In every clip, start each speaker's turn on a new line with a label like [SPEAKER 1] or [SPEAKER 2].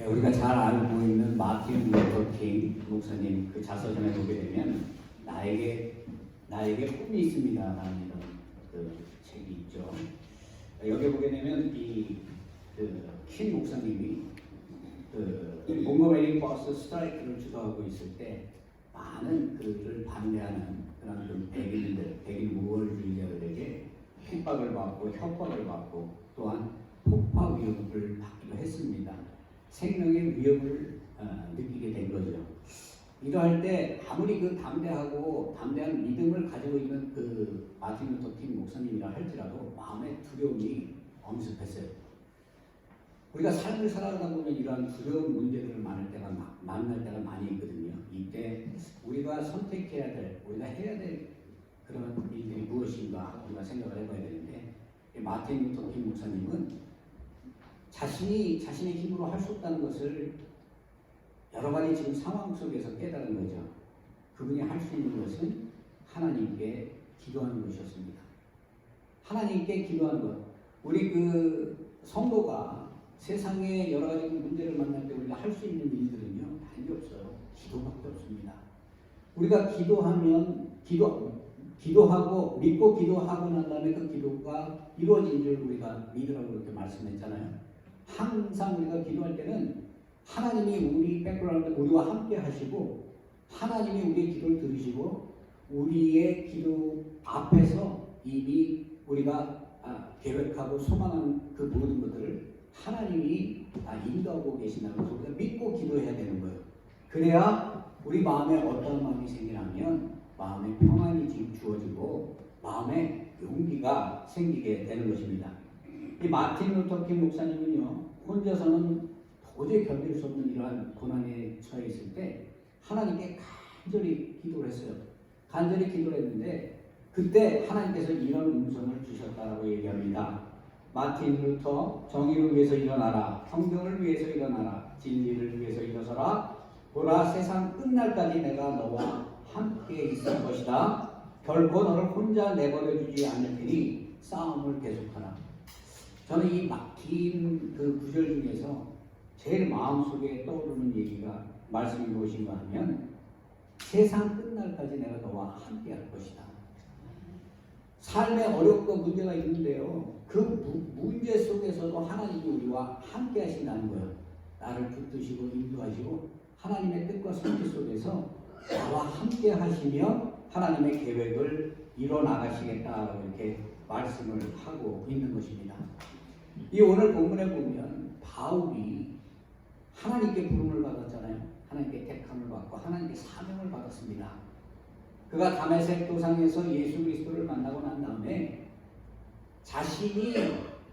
[SPEAKER 1] 예, 우리가 잘 알고 있는 마틴 루터 킹 목사님 그 자서전에 보게 되면 나에게 나에게 꿈이 있습니다라는 이런 그 책이 있죠. 여기 보게 되면 이그킹 목사님이 그 몽고메리 버스 스트라이크를 주도하고 있을 때 많은 그를 반대하는 그런 좀 백인들, 백인 무월주의자들에게 핍박을 받고 협박을 받고 또한 폭파 위협을 받기도 했습니다. 생명의 위협을 어, 느끼게 된 거죠. 이러할 때 아무리 그 담대하고 담대한 믿음을 가지고 있는 그 마틴 루터 킹 목사님이라 할지라도 마음에 두려움이 엄습했어요. 우리가 삶을 살아가다 보면 이러한 두려운 문제들을 만날 때가 마- 만날 때가 많이 있거든요. 이때 우리가 선택해야 될, 우리가 해야 될 그런 일들이 무엇인가 우리가 생각을 해봐야 되는데 이 마틴 루터 킹 목사님은 자신이 자신의 힘으로 할 수 없다는 것을 여러 가지 지금 상황 속에서 깨달은 거죠. 그분이 할 수 있는 것은 하나님께 기도하는 것이었습니다. 하나님께 기도하는 것. 우리 그 성도가 세상의 여러 가지 문제를 만날 때 우리가 할 수 있는 일들은요, 단히 없어요. 기도밖에 없습니다. 우리가 기도하면 기도 기도하고 믿고 기도하고 난 다음에 그 기도가 이루어진 줄 우리가 믿으라고 이렇게 말씀했잖아요. 항상 우리가 기도할 때는 하나님이 우리 백그라운드 우리와 함께 하시고 하나님이 우리의 기도를 들으시고 우리의 기도 앞에서 이미 우리가 아, 계획하고 소망하는 그 모든 것들을 하나님이 다 인도하고 계신다는 것을 우리가 믿고 기도해야 되는 거예요. 그래야 우리 마음에 어떤 마음이 생기냐면 마음에 평안이 지금 주어지고 마음에 용기가 생기게 되는 것입니다. 이 마틴 루터 킹 목사님은요 혼자서는 도저히 견딜 수 없는 이러한 고난에 처해 있을 때 하나님께 간절히 기도를 했어요. 간절히 기도를 했는데 그때 하나님께서 이런 음성을 주셨다라고 얘기합니다. 마틴 루터 정의를 위해서 일어나라 평등을 위해서 일어나라 진리를 위해서 일어서라 보라 세상 끝날까지 내가 너와 함께 있을 것이다. 결코 너를 혼자 내버려 주지 않을 테니 싸움을 계속하라. 저는 이 막힌 그 구절 중에서 제일 마음속에 떠오르는 얘기가 말씀이 무엇인가 하면 세상 끝날까지 내가 너와 함께 할 것이다. 삶에 어렵고 문제가 있는데요. 그 무- 문제 속에서도 하나님이 우리와 함께 하신다는 거예요. 나를 붙드시고 인도하시고 하나님의 뜻과 성취 속에서 나와 함께 하시며 하나님의 계획을 이뤄 나가시겠다라고 이렇게 말씀을 하고 있는 것입니다. 이 오늘 본문에 보면 바울이 하나님께 부름을 받았잖아요. 하나님께 택함을 받고 하나님께 사명을 받았습니다. 그가 다메섹 도상에서 예수 그리스도를 만나고 난 다음에 자신이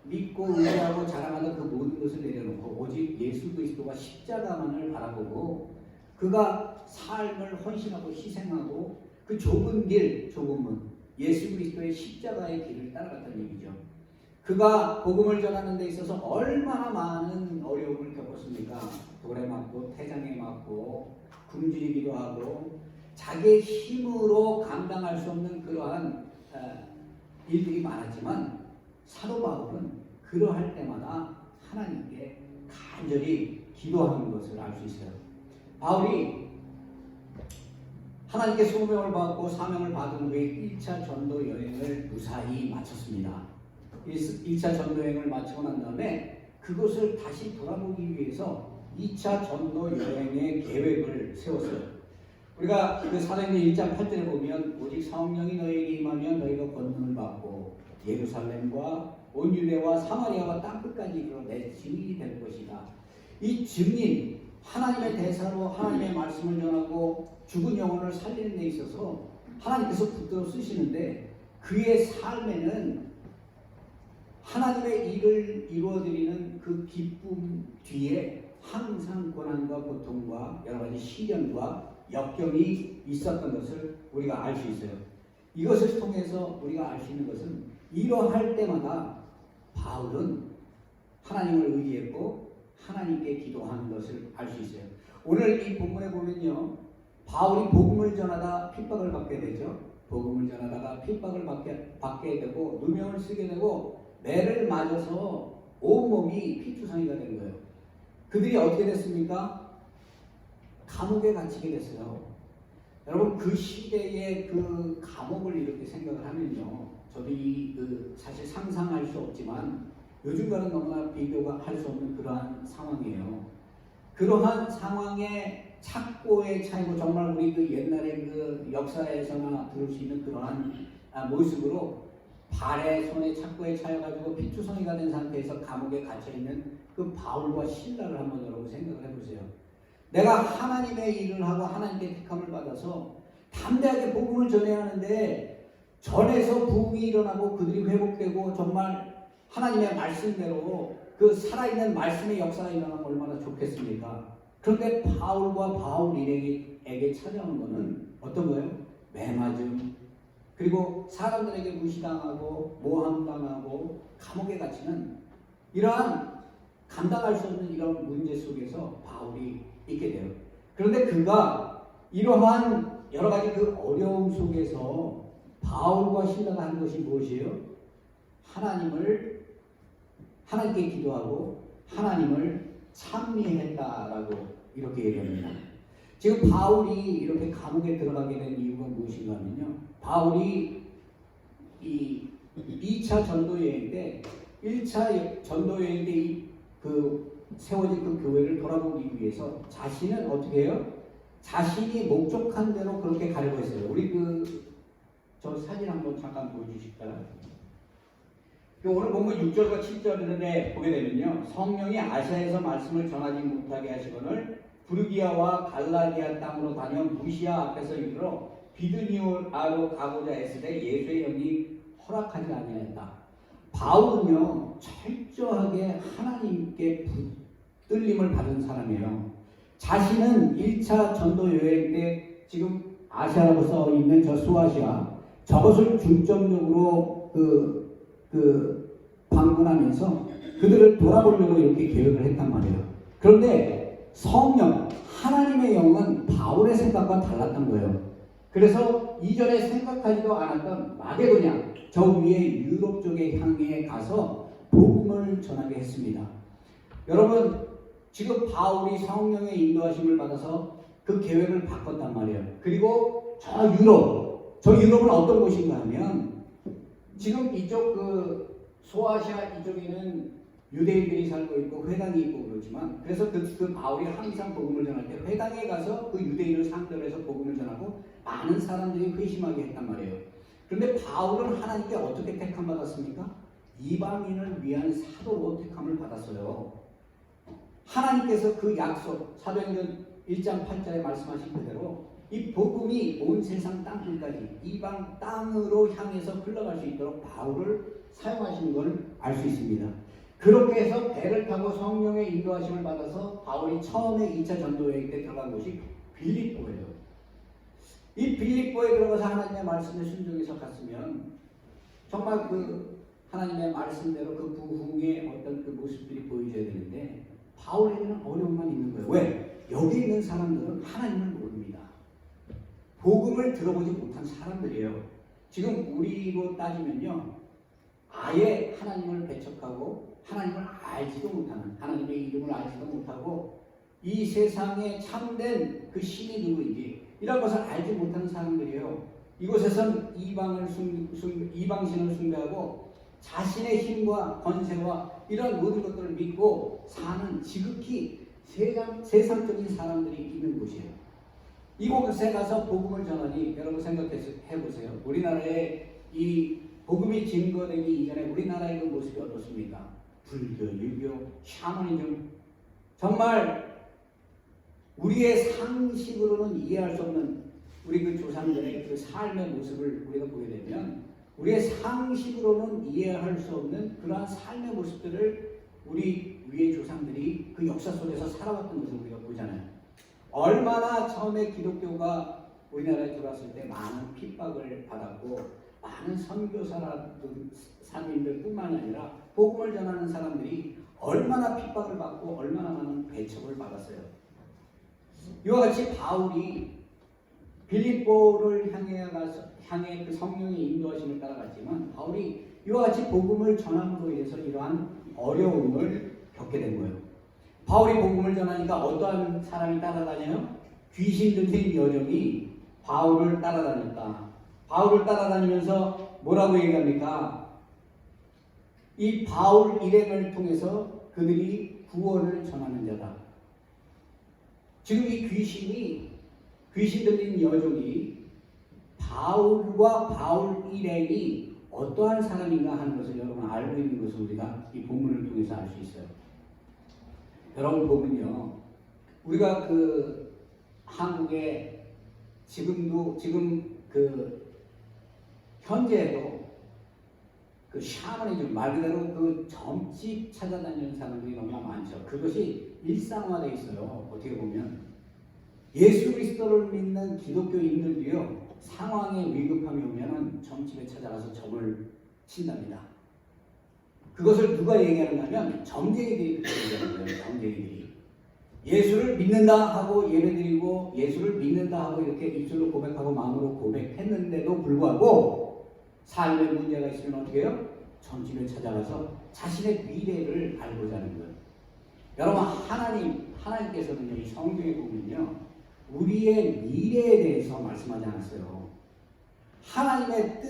[SPEAKER 1] 믿고 의뢰하고 자랑하던 그 모든 것을 내려놓고 오직 예수 그리스도와 십자가만을 바라보고 그가 삶을 헌신하고 희생하고 그 좁은 길, 좁은 문, 예수 그리스도의 십자가의 길을 따라갔다는 얘기죠. 그가 복음을 전하는 데 있어서 얼마나 많은 어려움을 겪었습니까? 돌에 맞고 태장에 맞고 굶주리기도 하고 자기의 힘으로 감당할 수 없는 그러한 어, 일들이 많았지만 사도 바울은 그러할 때마다 하나님께 간절히 기도하는 것을 알 수 있어요. 바울이 하나님께 소명을 받고 사명을 받은 후에 1차 전도 여행을 무사히 마쳤습니다. 1차 전도 여행을 마치고 난 다음에 그것을 다시 돌아보기 위해서 2차 전도 여행의 계획을 세웠어요. 우리가 그 사도행전 1장 8절에 보면 오직 성령이 너에게 임하면 너희가 권능을 받고 예루살렘과 온 유대와 사마리아와 땅 끝까지 이르러 내 증인이 될 것이다. 이 증인 하나님의 대사로 하나님의 말씀을 전하고 죽은 영혼을 살리는 데 있어서 하나님께서 붙들어 쓰시는데 그의 삶에는 하나님의 일을 이루어드리는 그 기쁨 뒤에 항상 고난과 고통과 여러 가지 시련과 역경이 있었던 것을 우리가 알 수 있어요. 이것을 통해서 우리가 알 수 있는 것은 이러할 때마다 바울은 하나님을 의지했고 하나님께 기도하는 것을 알 수 있어요. 오늘 이 본문에 보면요. 바울이 복음을 전하다 핍박을 받게 되죠. 복음을 전하다가 핍박을 받게, 받게 되고 누명을 쓰게 되고 매를 맞아서 온몸이 피투성이가 된 거예요. 그들이 어떻게 됐습니까? 감옥에 갇히게 됐어요. 여러분 그 시대의 그 감옥을 이렇게 생각을 하면요. 저도 이 그 사실 상상할 수 없지만 요즘과는 너무나 비교가 할 수 없는 그러한 상황이에요. 그러한 상황에 착고의 차이고 정말 우리 그 옛날에 그 역사에서나 들을 수 있는 그러한 아, 모습으로 발에 손에 착고에 차여가지고 피투성이가 된 상태에서 감옥에 갇혀 있는 그 바울과 신라를 한번 여러분 생각을 해보세요. 내가 하나님의 일을 하고 하나님께 택함을 받아서 담대하게 복음을 전해야 하는데 전에서 부흥이 일어나고 그들이 회복되고 정말 하나님의 말씀대로 그 살아있는 말씀의 역사가 일어나면 얼마나 좋겠습니까? 그런데 바울과 바울 일에게 찾아오는 것은 어떤 거예요? 매맞음 그리고 사람들에게 무시당하고 모함당하고 감옥에 갇히는 이러한 감당할 수 없는 이런 문제 속에서 바울이 있게 돼요. 그런데 그가 이러한 여러 가지 그 어려움 속에서 바울과 신라가 하는 것이 무엇이에요? 하나님을 하나님께 기도하고 하나님을 찬미했다라고 이렇게 얘기합니다. 지금 바울이 이렇게 감옥에 들어가게 된 이유가 무엇인가 하면요. 바울이 이 2차 전도 여행 때 1차 전도 여행 때그 세워진 그 교회를 돌아보기 위해서 자신은 어떻게 해요? 자신이 목적한 대로 그렇게 가려고 했어요. 우리 그 저 사진 한번 잠깐 보여주실까요? 그 오늘 본문 6절과 7절에 보게 되면요. 성령이 아시아에서 말씀을 전하지 못하게 하시거늘 부르기아와 갈라디아 땅으로 다녀 무시아 앞에서 이르러 비드니오아로 가고자 했을 때 예수의 영이 허락하지 아니하였다. 바울은요 철저하게 하나님께 붙들림을 받은 사람이에요. 자신은 1차 전도 여행 때 지금 아시아라고 써 있는 저 수아시아 저것을 중점적으로 그, 그 방문하면서 그들을 돌아보려고 이렇게 계획을 했단 말이에요. 그런데 성령, 하나님의 영은 바울의 생각과 달랐던 거예요. 그래서 이전에 생각하지도 않았던 마게도냐, 저 위에 유럽 쪽에 향해 가서 복음을 전하게 했습니다. 여러분, 지금 바울이 성령의 인도하심을 받아서 그 계획을 바꿨단 말이에요. 그리고 저 유럽, 저 유럽은 어떤 곳인가 하면 지금 이쪽 그 소아시아 이쪽에는 유대인들이 살고 있고 회당이 있고 그러지만 그래서 그, 그 바울이 항상 복음을 전할 때 회당에 가서 그 유대인을 상대로 해서 복음을 전하고 많은 사람들이 회심하게 했단 말이에요. 그런데 바울은 하나님께 어떻게 택함 받았습니까? 이방인을 위한 사도로 택함을 받았어요. 하나님께서 그 약속 사도행전 1장 8절에 말씀하신 그대로 이 복음이 온 세상 땅끝까지 이방 땅으로 향해서 흘러갈 수 있도록 바울을 사용하신 걸 알 수 있습니다. 그렇게 해서 배를 타고 성령의 인도하심을 받아서 바울이 처음에 2차 전도여행 때 들어간 곳이 빌립보예요. 이 빌립보에 들어가서 하나님의 말씀에 순종해서 갔으면 정말 그 하나님의 말씀대로 그 부흥의 어떤 그 모습들이 보여줘야 되는데 바울에게는 어려움만 있는 거예요. 왜? 여기 있는 사람들은 하나님을 모릅니다. 복음을 들어보지 못한 사람들이에요. 지금 우리로 따지면요. 아예 하나님을 배척하고 하나님을 알지도 못하는 하나님의 이름을 알지도 못하고 이 세상에 참된 그 신이 누구인지 이런 것을 알지 못하는 사람들이에요. 이곳에선 이방을 숭, 숭, 이방신을 숭배하고 자신의 힘과 권세와 이런 모든 것들을 믿고 사는 지극히 세상, 세상적인 사람들이 있는 곳이에요. 이곳에 가서 복음을 전하니 여러분 생각해 보세요. 우리나라에 이 복음이 증거되기 이전에 우리나라의 그 모습이 어떻습니까? 불교, 유교, 샤머니즘 정말 우리의 상식으로는 이해할 수 없는 우리 그 조상들의 그 삶의 모습을 우리가 보게 되면 우리의 상식으로는 이해할 수 없는 그러한 삶의 모습들을 우리 위의 조상들이 그 역사 속에서 살아왔던 것을 우리가 보잖아요. 얼마나 처음에 기독교가 우리나라에 들어왔을 때 많은 핍박을 받았고 많은 선교사라든 사민들뿐만 아니라 복음을 전하는 사람들이 얼마나 핍박을 받고 얼마나 많은 배척을 받았어요. 이와 같이 바울이 빌립보를 향해 가서 향해 그 성령의 인도하심을 따라갔지만 바울이 이와 같이 복음을 전함으로 인해서 이러한 어려움을 겪게 된 거예요. 바울이 복음을 전하니까 어떠한 사람이 따라다녀요? 귀신 들린 여정이 바울을 따라다녔다. 바울을 따라다니면서 뭐라고 얘기합니까? 이 바울 일행을 통해서 그들이 구원을 전하는 자다. 지금 이 귀신이 귀신 들린 여종이 바울과 바울 일행이 어떠한 사람인가 하는 것을 여러분 알고 있는 것을 우리가 이 본문을 통해서 알 수 있어요. 여러분 보면요, 우리가 그 한국에 지금도 지금 그 현재도 그 샤머니즘 말 그대로 그 점집 찾아다니는 사람들이 너무나 많죠. 그것이 일상화되어 있어요. 어떻게 보면 예수 그리스도를 믿는 기독교인들도요 상황에 위급함이 오면은 점집에 찾아가서 점을 친답니다. 그것을 누가 얘기하는가면 점쟁이들이 얘기하는 거예요. 점쟁이들이 예수를 믿는다 하고 예배드리고 예수를 믿는다 하고 이렇게 입술로 고백하고 마음으로 고백했는데도 불구하고 삶에 문제가 있으면 어떻게 해요? 점집에 찾아가서 자신의 미래를 알고자 하는 거예요. 여러분 하나님 하나님께서는 이 성경에 보면요 우리의 미래에 대해서 말씀하지 않았어요. 하나님의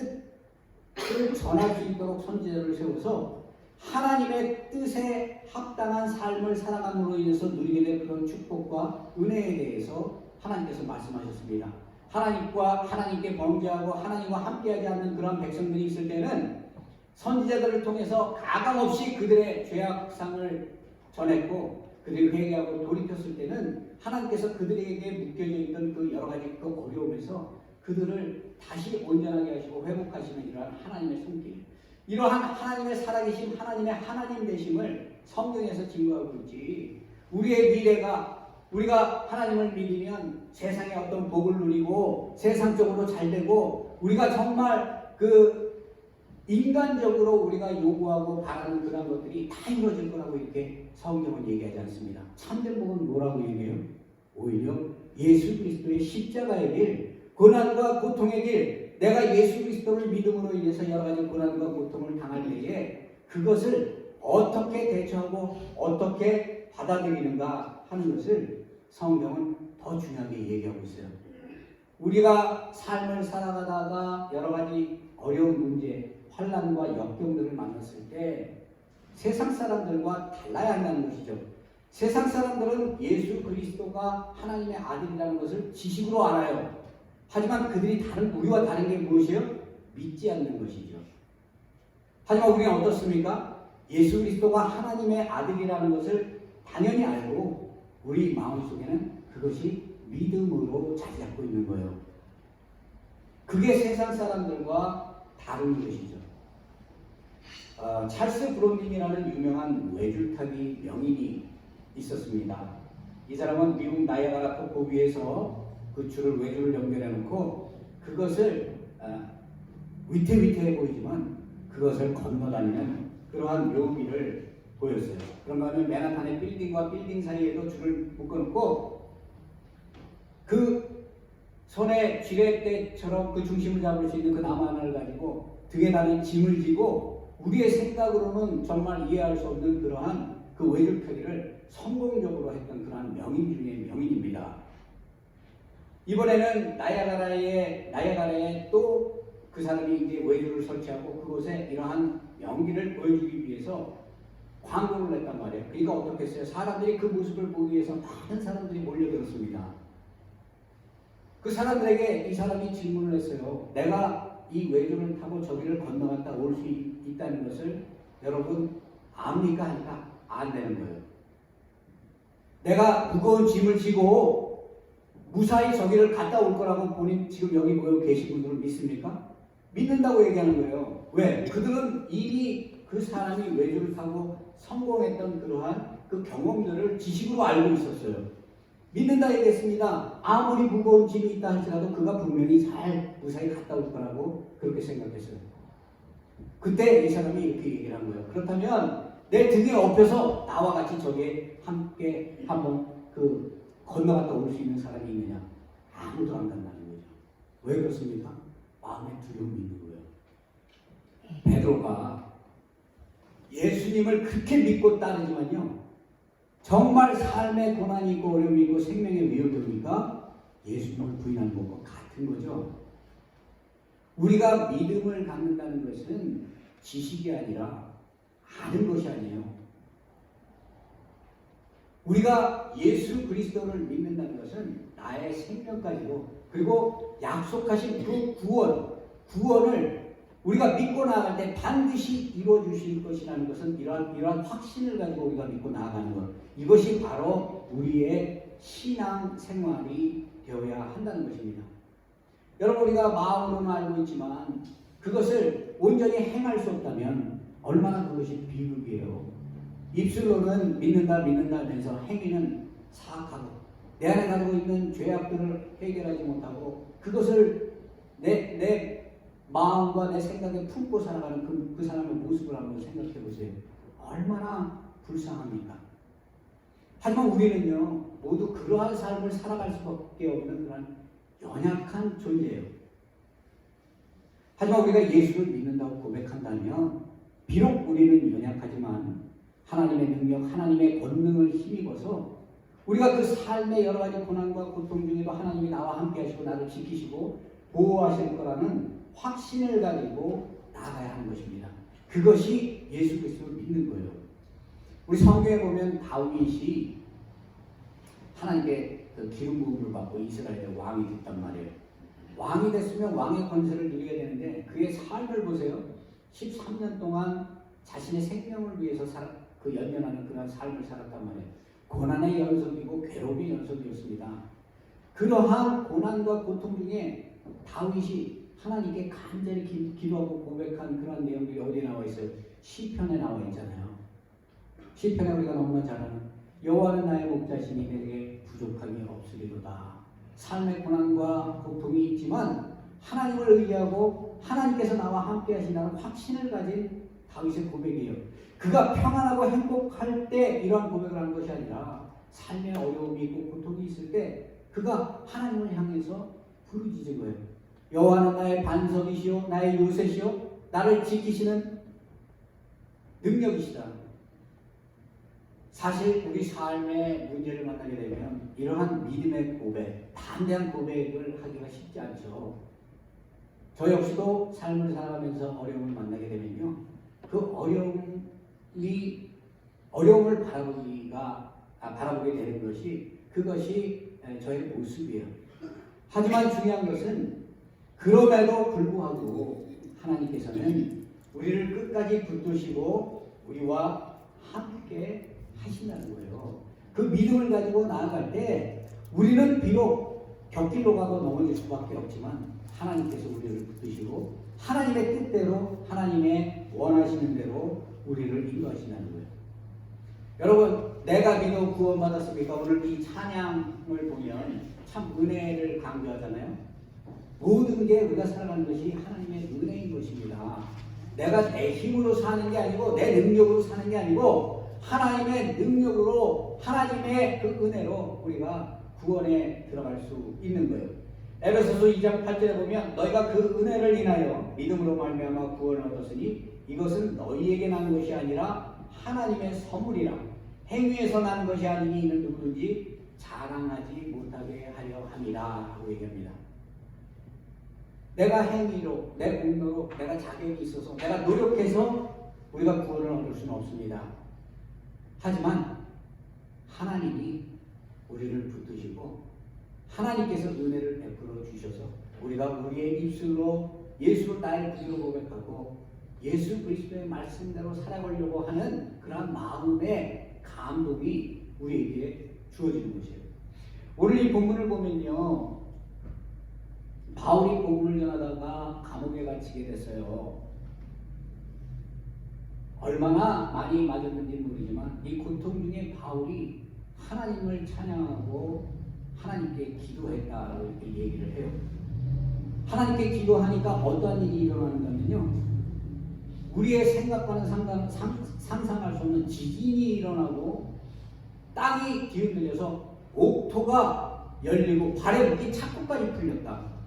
[SPEAKER 1] 뜻을 전할 수 있도록 선지자를 세워서 하나님의 뜻에 합당한 삶을 살아감으로 인해서 누리게 될 그런 축복과 은혜에 대해서 하나님께서 말씀하셨습니다. 하나님과 하나님께 범죄하고 하나님과 함께하지 않는 그런 백성들이 있을 때는 선지자들을 통해서 가감없이 그들의 죄악상을 전했고 그들이 회개하고 돌이켰을 때는 하나님께서 그들에게 묶여져 있던 그 여러 가지 그 어려움에서 그들을 다시 온전하게 하시고 회복하시는 이러한 하나님의 손길. 이러한 하나님의 살아계신 하나님의 하나님 되심을 성경에서 증거하고 있지. 우리의 미래가 우리가 하나님을 믿으면 세상에 어떤 복을 누리고 세상적으로 잘 되고 우리가 정말 그 인간적으로 우리가 요구하고 바라는 그런 것들이 다 이루어질 거라고 이렇게 성경은 얘기하지 않습니다. 참된 복은 뭐라고 얘기해요? 오히려 예수 그리스도의 십자가의 길, 고난과 고통의 길, 내가 예수 그리스도를 믿음으로 인해서 여러 가지 고난과 고통을 당할 때에 그것을 어떻게 대처하고 어떻게 받아들이는가 하는 것을 성경은 더 중요하게 얘기하고 있어요. 우리가 삶을 살아가다가 여러 가지 어려운 문제, 환란과 역경들을 만났을 때 세상 사람들과 달라야 한다는 것이죠. 세상 사람들은 예수 그리스도가 하나님의 아들이라는 것을 지식으로 알아요. 하지만 그들이 다른 우리와 다른 게 무엇이에요? 믿지 않는 것이죠. 하지만 우리는 어떻습니까? 예수 그리스도가 하나님의 아들이라는 것을 당연히 알고 우리 마음속에는 그것이 믿음으로 자리 잡고 있는 거예요. 그게 세상 사람들과 다른 것이죠. 어, 찰스 브론딘이라는 유명한 외줄타기 명인이 있었습니다. 이 사람은 미국 나이아가라 폭포 위에서 그 줄을 외줄을 연결해 놓고 그것을 어, 위태위태해 보이지만 그것을 건너다니는 그러한 묘기를 보였어요. 그런가 하면 맨하탄의 빌딩과 빌딩 사이에도 줄을 묶어놓고 그 손에 지렛대처럼 그 중심을 잡을 수 있는 그 나무 하나를 가지고 등에 달린 짐을 지고 우리의 생각으로는 정말 이해할 수 없는 그러한 그 외줄타기를 성공적으로 했던 그러한 명인 중의 명인입니다. 이번에는 나야가라에 나야가라에 또 그 사람이 이제 외줄을 설치하고 그곳에 이러한 명기를 보여주기 위해서 광고를 냈단 말이에요. 그러니까 어떻게 했어요? 사람들이 그 모습을 보기 위해서 많은 사람들이 몰려들었습니다. 그 사람들에게 이 사람이 질문을 했어요. 내가 이 외줄을 타고 저기를 건너갔다 올 수 있다는 것을 여러분 압니까? 하니까 안 되는 거예요. 내가 무거운 짐을 지고 무사히 저기를 갔다 올 거라고 본인 지금 여기 모여 계신 분들은 믿습니까? 믿는다고 얘기하는 거예요. 왜? 그들은 이미 그 사람이 외주를 타고 성공했던 그러한 그 경험들을 지식으로 알고 있었어요. 믿는다 얘기했습니다. 아무리 무거운 짐이 있다 할지라도 그가 분명히 잘 무사히 갔다 올 거라고 그렇게 생각했어요. 그때 이 사람이 이렇게 얘기를 한 거예요. 그렇다면 내 등에 업혀서 나와 같이 저기에 함께 한번 그 건너갔다 올 수 있는 사람이 있느냐? 아무도 안 간다는 거죠. 왜 그렇습니까? 마음에 두려움이 있는 거예요. 베드로가 예수님을 그렇게 믿고 따르지만요. 정말 삶의 고난이 있고 어려움이 있고 생명의 위협입니까? 예수님을 부인하는 것과 같은 거죠. 우리가 믿음을 갖는다는 것은 지식이 아니라 아는 것이 아니에요. 우리가 예수 그리스도를 믿는다는 것은 나의 생명까지도 그리고 약속하신 그 구원, 구원을 우리가 믿고 나아갈 때 반드시 이루어 주실 것이라는 것은 이러한, 이러한 확신을 가지고 우리가 믿고 나아가는 것. 이것이 바로 우리의 신앙 생활이 되어야 한다는 것입니다. 여러분 우리가 마음으로는 알고 있지만 그것을 온전히 행할 수 없다면 얼마나 그것이 비극이에요. 입술로는 믿는다 믿는다 하면서 행위는 사악하고 내 안에 가지고 있는 죄악들을 해결하지 못하고 그것을 내, 내 마음과 내 생각에 품고 살아가는 그, 그 사람의 모습을 한번 생각해 보세요. 얼마나 불쌍합니까? 하지만 우리는요, 모두 그러한 삶을 살아갈 수밖에 없는 그런 연약한 존재예요. 하지만 우리가 예수를 믿는다고 고백한다면, 비록 우리는 연약하지만 하나님의 능력, 하나님의 권능을 힘입어서 우리가 그 삶의 여러 가지 고난과 고통 중에도 하나님이 나와 함께 하시고 나를 지키시고 보호하실 거라는 확신을 가지고 나아가야 하는 것입니다. 그것이 예수 그리스도를 믿는 거예요. 우리 성경에 보면 다윗이 하나님께 그 기름 부음을 받고 이스라엘의 왕이 됐단 말이에요. 왕이 됐으면 왕의 권세를 누리게 되는데 그의 삶을 보세요. 13년 동안 자신의 생명을 위해서 살, 그 연연하는 그런 삶을 살았단 말이에요. 고난의 연속이고 괴로움의 연속이었습니다. 그러한 고난과 고통 중에 다윗이 하나님께 간절히 기, 기도하고 고백한 그런 내용들이 어디에 나와 있어요? 시편에 나와 있잖아요. 시편에 우리가 너무나 잘 아는 여호와는 나의 목자시니 내게 부족함이 없으리로다. 삶의 고난과 고통이 있지만 하나님을 의지하고 하나님께서 나와 함께 하신다는 확신을 가진 다윗의 고백이에요. 그가 평안하고 행복할 때 이러한 고백을 하는 것이 아니라 삶의 어려움이 있고 고통이 있을 때 그가 하나님을 향해서 부르짖은 거예요. 여호와는 나의 반석이시요 나의 요새시요 나를 지키시는 능력이시다. 사실 우리 삶의 문제를 만나게 되면 이러한 믿음의 고백, 담대한 고백을 하기가 쉽지 않죠. 저 역시도 삶을 살아가면서 어려움을 만나게 되면요. 그 어려움이 어려움을 바라보기가 아, 바라보게 되는 것이 그것이 저의 모습이에요. 하지만 중요한 것은 그럼에도 불구하고 하나님께서는 우리를 끝까지 붙드시고 우리와 함께 하신다는 거예요. 그 믿음을 가지고 나아갈 때 우리는 비록 격길로 가고 넘어질 수밖에 없지만 하나님께서 우리를 붙드시고 하나님의 뜻대로 하나님의 원하시는 대로 우리를 인도하신다는 거예요. 여러분 내가 믿어 구원받았습니까? 오늘 이 찬양을 보면 참 은혜를 강조하잖아요. 모든 게 우리가 살아가는 것이 하나님의 은혜인 것입니다. 내가 내 힘으로 사는 게 아니고 내 능력으로 사는 게 아니고 하나님의 능력으로 하나님의 그 은혜로 우리가 구원에 들어갈 수 있는 거예요. 에베소서 2장 8절에 보면 너희가 그 은혜를 인하여 믿음으로 말미암아 구원을 얻었으니 이것은 너희에게 난 것이 아니라 하나님의 선물이라 행위에서 나는 것이 아니니 이는 누구든지 자랑하지 못하게 하려 함이라 하고 얘기합니다. 내가 행위로, 내 공로로, 내가 자격이 있어서, 내가 노력해서 우리가 구원을 얻을 수는 없습니다. 하지만 하나님이 우리를 붙드시고 하나님께서 은혜를 베풀어 주셔서 우리가 우리의 입술로 예수를 나의 구주로 고백하고 예수 그리스도의 말씀대로 살아가려고 하는 그런 마음의 감동이 우리에게 주어지는 것이에요. 오늘 이 본문을 보면요. 바울이 복음을 전하다가 감옥에 갇히게 됐어요. 얼마나 많이 맞았는지 모르지만 이 고통 중에 바울이 하나님을 찬양하고 하나님께 기도했다라고 이렇게 얘기를 해요. 하나님께 기도하니까 어떠한 일이 일어나는가면요. 우리의 생각과는 상관, 상, 상상할 수 없는 지진이 일어나고 땅이 기울들려서 옥토가 열리고 발에 묶인 착고까지 풀렸다.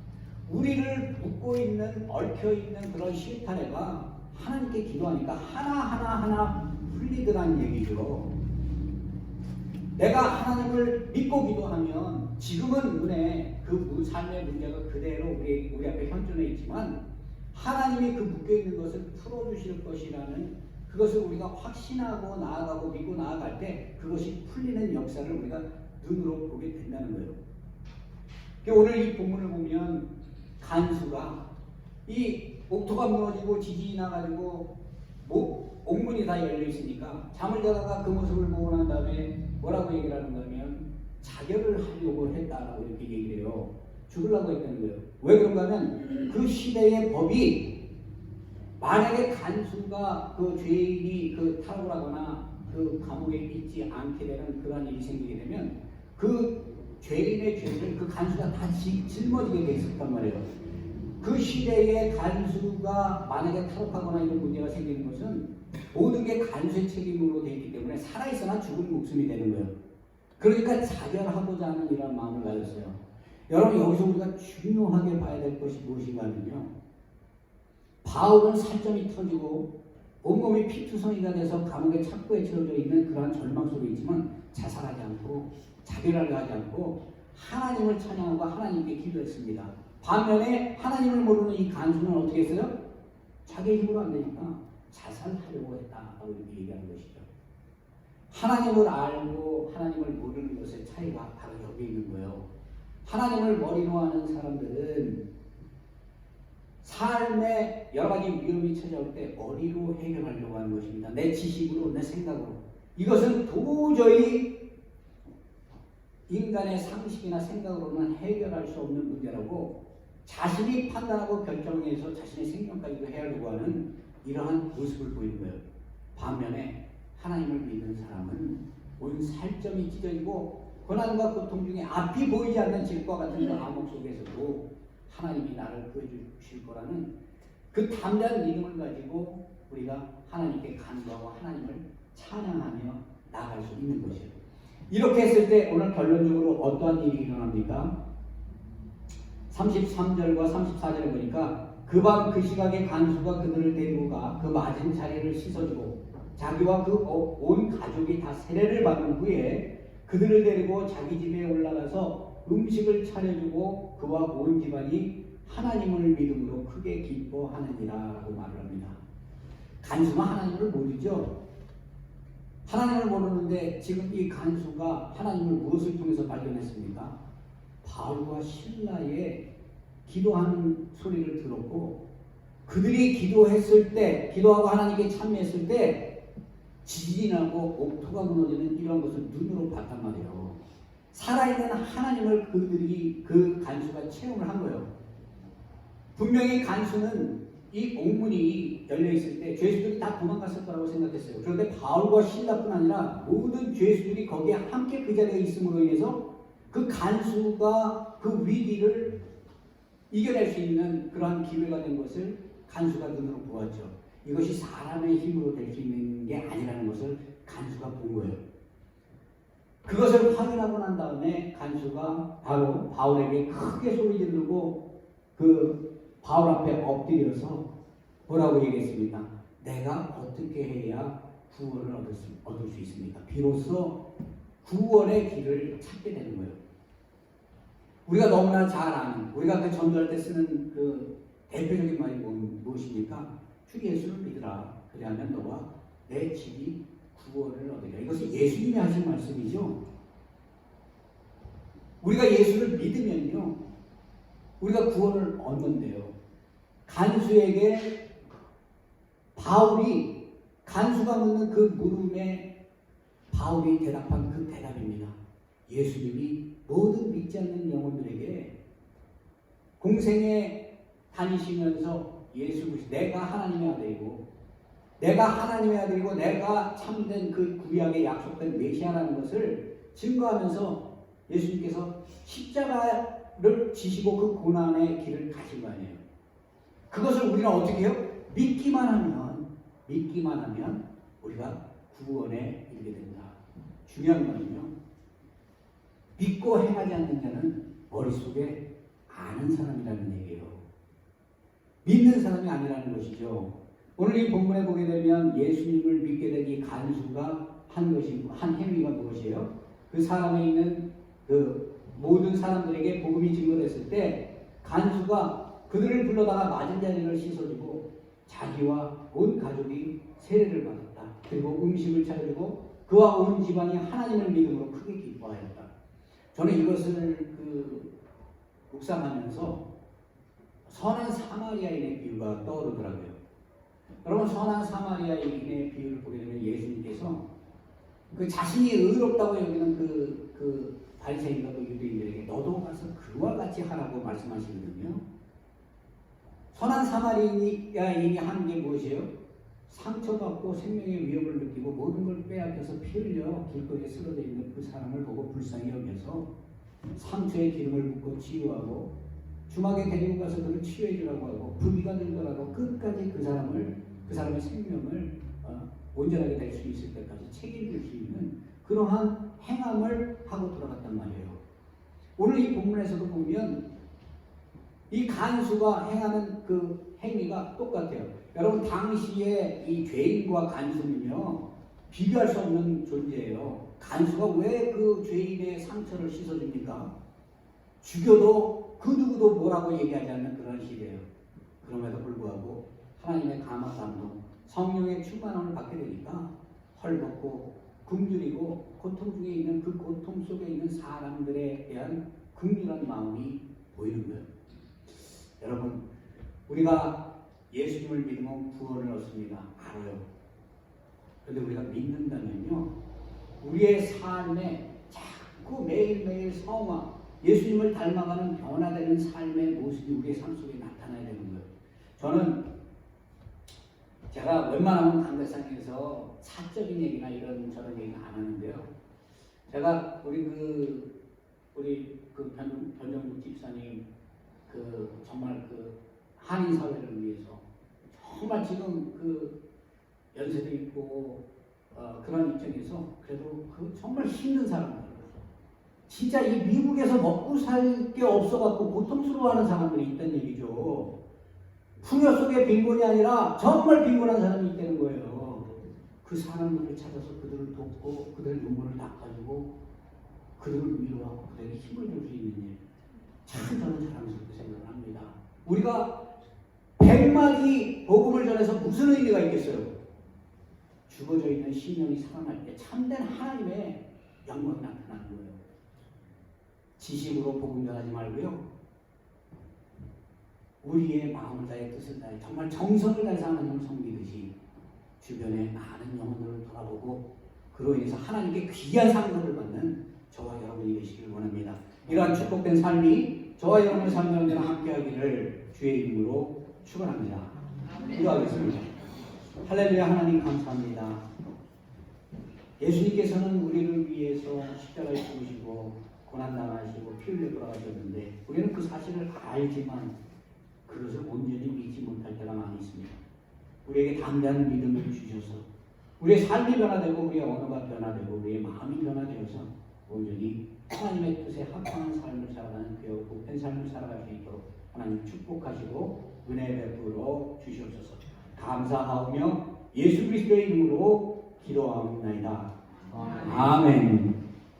[SPEAKER 1] 우리를 묶고 있는 얽혀 있는 그런 실타래가 하나님께 기도하니까 하나 하나 하나 풀리더란 얘기죠. 내가 하나님을 믿고 기도하면 지금은 눈에 그 무- 삶의 문제가 그대로 우리, 우리 앞에 현존해 있지만 하나님이 그 묶여 있는 것을 풀어주실 것이라는 그것을 우리가 확신하고 나아가고 믿고 나아갈 때 그것이 풀리는 역사를 우리가 눈으로 보게 된다는 거예요. 그러니까 오늘 이 본문을 보면 간수가 이 옥토가 무너지고 지진이 나가지고 목, 옥문이 다 열려 있으니까 잠을 자다가 그 모습을 보고 난 다음에 뭐라고 얘기를 하는가 하면 자결을 하려고 했다라고 이렇게 얘기를 해요. 죽으려고 했다는 거예요. 왜 그런가 하면 그 시대의 법이 만약에 간수가 그 죄인이 그 탈옥을 하거나 그 감옥에 있지 않게 되는 그러한 일이 생기게 되면 그 죄인의 죄를 그 간수가 다 지- 짊어지게 돼 있었단 말이에요. 그 시대에 간수가 만약에 탈옥하거나 이런 문제가 생기는 것은 모든 게 간수의 책임으로 되어 있기 때문에 살아있어나 죽은 목숨이 되는 거예요. 그러니까 자결하고자 하는 이런 마음을 가졌어요. 여러분 여기서 우리가 중요하게 봐야 될 것이 무엇인가 하면요. 바울은 살점이 터지고 온몸이 피투성이가 돼서 감옥의 착고에 채워져 있는 그러한 절망 속에 있지만 자살하지 않고 자결하려 하지 않고 하나님을 찬양하고 하나님께 기도했습니다. 반면에 하나님을 모르는 이 간수는 어떻게 했어요? 자기 힘으로 안 되니까 자살하려고 했다라고 얘기하는 것이죠. 하나님을 알고 하나님을 모르는 것의 차이가 바로 여기 있는 거예요. 하나님을 머리로 하는 사람들은 삶에 여러 가지 위험이 찾아올 때 머리로 해결하려고 하는 것입니다. 내 지식으로, 내 생각으로. 이것은 도저히 인간의 상식이나 생각으로는 해결할 수 없는 문제라고 자신이 판단하고 결정해서 자신의 생명까지도 헤아리고 하는 이러한 모습을 보이는 거예요. 반면에 하나님을 믿는 사람은 온 살점이 찢어지고 고난과 고통 중에 앞이 보이지 않는 질과 같은 그 암흑 속에서도 하나님이 나를 구해주실 거라는 그 담대한 믿음을 가지고 우리가 하나님께 간구하고 하나님을 찬양하며 나아갈 수 있는 것이에요. 이렇게 했을 때 오늘 결론적으로 어떠한 일이 일어납니까? 33절과 34절에 보니까 그 밤 그 시각에 간수가 그들을 데리고 가 그 맞은 자리를 씻어주고 자기와 그 온 가족이 다 세례를 받은 후에 그들을 데리고 자기 집에 올라가서 음식을 차려주고 그와 온 집안이 하나님을 믿음으로 크게 기뻐하느니라 라고 말을 합니다. 간수는 하나님을 모르죠. 하나님을 모르는데 지금 이 간수가 하나님을 무엇을 통해서 발견했습니까? 바울과 신라의 기도하는 소리를 들었고 그들이 기도했을 때 기도하고 하나님께 참여했을 때 지진이 나고 옥토가 무너지는 이런 것을 눈으로 봤단 말이에요. 살아있는 하나님을 그들이 그 간수가 체험을 한 거예요. 분명히 간수는 이 옥문이 열려 있을 때 죄수들이 다 도망갔을 거라고 생각했어요. 그런데 바울과 신라뿐 아니라 모든 죄수들이 거기에 함께 그 자리에 있음으로 인해서 그 간수가 그 위기를 이겨낼 수 있는 그러한 기회가 된 것을 간수가 눈으로 보았죠. 이것이 사람의 힘으로 될 수 있는 게 아니라는 것을 간수가 본 거예요. 그것을 확인하고 난 다음에 간수가 바로 바울에게 크게 소리 지르고 그 바울 앞에 엎드려서 뭐라고 얘기했습니까? 내가 어떻게 해야 구원을 얻을 수, 얻을 수 있습니까? 비로소 구원의 길을 찾게 되는 거예요. 우리가 너무나 잘 아는, 우리가 그 전도할 때 쓰는 그 대표적인 말이 뭐- 무엇입니까? 주 예수를 믿으라. 그리하면 너와 내 집이 구원을 얻으리라. 이것이 예수님이 하신 말씀이죠. 우리가 예수를 믿으면요, 우리가 구원을 얻는데요. 간수에게 바울이 간수가 묻는 그 물음에 바울이 대답한 그 대답입니다. 예수님이 모든 믿지 않는 영혼들에게 공생에 다니시면서 예수 그리스도 내가 하나님의 아들이고 내가 하나님의 아들이고 내가 참된 그 구약에 약속된 메시아라는 것을 증거하면서 예수님께서 십자가를 지시고 그 고난의 길을 가신 거 아니에요. 그것을 우리는 어떻게 해요? 믿기만 하면 믿기만 하면 우리가 구원에 이르게 된다. 중요한 거는요. 믿고 행하지 않는 자는 머릿속에 아는 사람이라는 얘기예요. 믿는 사람이 아니라는 것이죠. 오늘 이 본문에 보게 되면 예수님을 믿게 된 이 간수가 한 것이 한 행위가 무엇이에요? 그 사람에 있는 그 모든 사람들에게 복음이 증거됐을 때 간수가 그들을 불러다가 맞은 자리를 씻어주고 자기와 온 가족이 세례를 받았다. 그리고 음식을 차려주고 그와 온 집안이 하나님을 믿음으로 크게 기뻐하였다. 저는 이것을 그 묵상하면서 선한 사마리아인의 비유가 떠오르더라고요. 여러분 선한 사마리아인의 비유를 보게 되면 예수님께서 그 자신이 의롭다고 여기는 그, 그 바리새인과 그 유대인들에게 너도 가서 그와 같이 하라고 말씀하시거든요. 선한 사마리아인이 하는 게 무엇이에요? 상처받고 생명의 위협을 느끼고 모든 걸 빼앗겨서 피 흘려 길거리에 쓰러져 있는 그 사람을 보고 불쌍히 여겨서 상처에 기름을 붓고 치유하고 주막에 데리고 가서 그를 치유해 주라고 하고 부비가 들더라도 끝까지 그 사람을 그 사람의 생명을 어, 온전하게 될 수 있을 때까지 책임질 수 있는 그러한 행함을 하고 돌아갔단 말이에요. 오늘 이 본문에서도 보면 이 간수가 행하는 그 행위가 똑같아요. 여러분 당시에 이 죄인과 간수는요 비교할 수 없는 존재예요. 간수가 왜 그 죄인의 상처를 씻어줍니까? 죽여도 그 누구도 뭐라고 얘기하지 않는 그런 시대예요. 그럼에도 불구하고 하나님의 감화 감동, 성령의 충만함을 받게 되니까 헐벗고 굶주리고 고통 중에 있는 그 고통 속에 있는 사람들에 대한 긍휼한 마음이 보이는 거예요. 여러분, 우리가 예수님을 믿으면 구원을 얻습니다. 알아요. 그런데 우리가 믿는다면요, 우리의 삶에 자꾸 매일매일 성화, 예수님을 닮아가는 변화되는 삶의 모습이 우리의 삶 속에 나타나야 되는 거예요. 저는 제가 웬만하면 강대상에서 사적인 얘기나 이런 저런 얘기는 안 하는데요. 제가 우리 그 우리 그 변, 변정국 집사님 그 정말 그 한인 사회를 위해서 정말 지금 그 연세도 있고 어, 그런 입장에서 그래도 그 정말 힘든 사람들 진짜 이 미국에서 먹고 살 게 없어갖고 고통스러워하는 사람들이 있다는 얘기죠. 풍요 속의 빈곤이 아니라 정말 빈곤한 사람이 있다는 거예요. 그 사람들을 찾아서 그들을 돕고 그들의 눈물을 닦아주고 그들을 위로하고 그들에게 힘을 줄 수 있는 일. 참 저는 자랑스럽게 생각을 합니다. 우리가 백마디 복음을 전해서 무슨 의미가 있겠어요? 죽어져 있는 신령이 살아날 때 참된 하나님의 영광이 나타나는 거예요. 지식으로 복음 전하지 말고요. 우리의 마음을 다해 뜻을 다해 정말 정성을 다해서 하나님을 섬기듯이 주변의 많은 영혼들을 돌아보고 그로 인해서 하나님께 귀한 상급을 받는 저와 여러분이 되시길 원합니다. 이러한 축복된 삶이 저와 여러분의 삶 가운데 함께하기를 주의 이름으로 축원합니다. 기도하겠습니다. 할렐루야 하나님 감사합니다. 예수님께서는 우리를 위해서 십자가에 죽으시고 고난 당하시고 피 흘려 돌아가셨는데 우리는 그 사실을 알지만 그것을 온전히 믿지 못할 때가 많이 있습니다. 우리에게 담대한 믿음을 주셔서 우리의 삶이 변화되고 우리의 언어가 변화되고 우리의 마음이 변화되어서 온전히 하나님의 뜻에 합당한 삶을 살아가는 그 복된 삶을 살아갈 수 있도록 하나님 축복하시고 은혜 베풀어 주시옵소서. 감사하오며 예수 그리스도의 이름으로 기도하옵나이다. 아멘.